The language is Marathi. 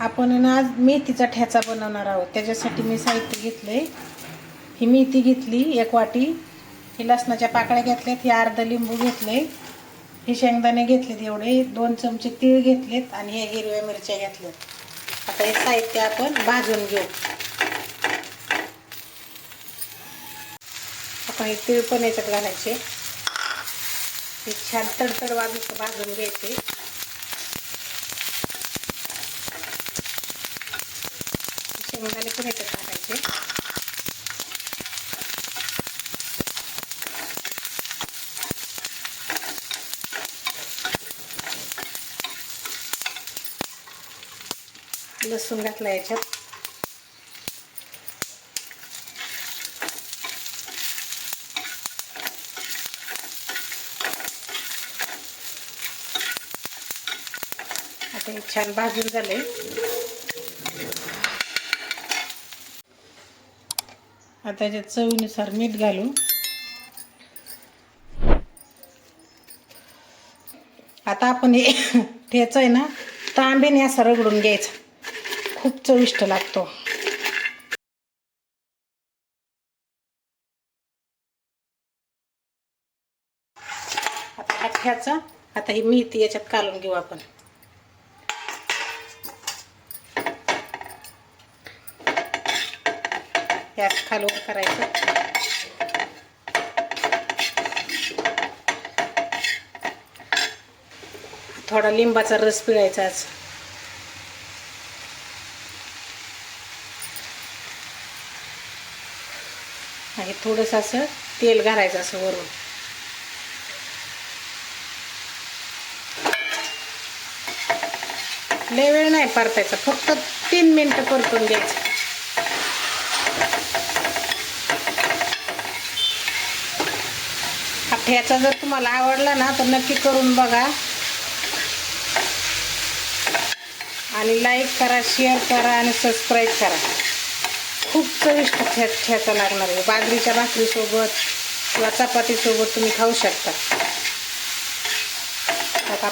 आपण ना आज मेथीचा ठ्याचा बनवणार आहोत. त्याच्यासाठी मी साहित्य घेतलं आहे ही मेथी घेतली एक वाटी. ही लसणाच्या पाकळ्या घेतल्यात ही अर्ध लिंबू घेतले हे शेंगदाणे घेतलेत एवढे. दोन चमचे तीळ घेतलेत आणि हे हिरव्या मिरच्या घेतल्यात. आता हे साहित्य आपण भाजून घेऊ. आपण हे तीळ पण याच्यात घालायचे. हे छान तडतड वाजून भाजून घ्यायचे. शेंगदाणे पण याच्यात टाकायचे. लसूण घातला याच्यात. आता हे छान भाजून झाले आता त्याच्यात चवीनुसार मीठ घालू आता आपण हे ठेचा आहे ना तांबेने असा रगडून घ्यायचा. खूप चविष्ट लागतो. आता हा ठ्याचा आता ही मेथी याच्यात कालून घेऊ आपण. गॅस खालून करायचं. थोडा लिंबाचा रस पिळायचा आणि थोडंसं असं तेल घालायचं असं वरून. लय वेळ नाही परतायचा फक्त तीन मिनटं परतून घ्यायचं. ह्याचा जर तुम्हाला आवडला ना तर नक्की करून बघा. आणि लाईक करा शेअर करा आणि सबस्क्राईब करा. खूप चविष्ट ठ्या ठ्याचा लागणार आहे. बाजरीच्या भाकरीसोबत किंवा चपातीसोबत तुम्ही खाऊ शकता. आता